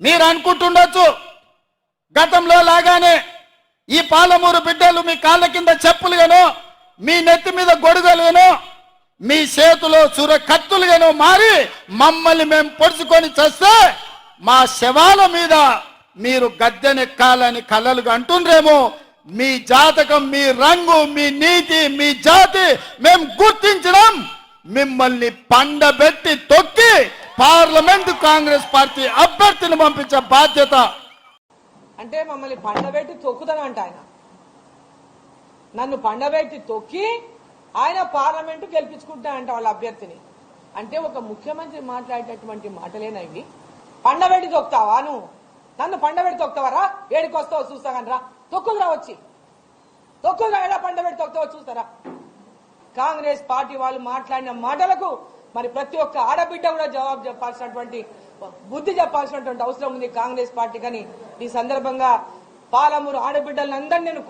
మీరు అనుకుంటుండొచ్చు. గతంలో లాగానే ఈ పాలమూరు బిడ్డలు మీ కాళ్ళ కింద చెప్పులుగానో మీ నెత్తి మీద గొడుగలుగానో మీ చేతిలో చుర కత్తులుగానో మారి మమ్మల్ని మేము పొడుచుకొని చేస్తే మా శవాల మీద మీరు గద్దెనెక్కాలని కలలుగా అంటుండ్రేమో. మీ జాతకం మీ రంగు మీ నీతి మీ జాతి మేము గుర్తించడం మిమ్మల్ని పండబెట్టి తొక్కి పార్లమెంట్ కాంగ్రెస్ పార్టీ అభ్యర్థిని పంపించే బాధ్యత. అంటే మమ్మల్ని పండబెట్టి తొక్కుతానంట ఆయన. నన్ను పండబెట్టి తొక్కి ఆయన పార్లమెంటు గెలిపించుకుంటానంట వాళ్ళ అభ్యర్థిని. అంటే ఒక ముఖ్యమంత్రి మాట్లాడేటటువంటి మాటలేనా ఇవి? పండబెట్టి తొక్కుతావా నువ్వు? నన్ను పండబెట్టి తొక్కుతావరా? ఏడికి వస్తావో చూస్తా కానీ రా. తొక్కుదురా వచ్చి. తొక్కుదురా ఎలా పండబెట్టి తొక్కుతావో చూస్తారా? కాంగ్రెస్ పార్టీ వాళ్ళు మాట్లాడిన మాటలకు మరి ప్రతి ఒక్క ఆడబిడ్డ కూడా జవాబు చెప్పాల్సినటువంటి బుద్ధి చెప్పాల్సినటువంటి అవసరం ఉంది కాంగ్రెస్ పార్టీ. కానీ ఈ సందర్భంగా పాలమూరు ఆడబిడ్డలందరినీ నేను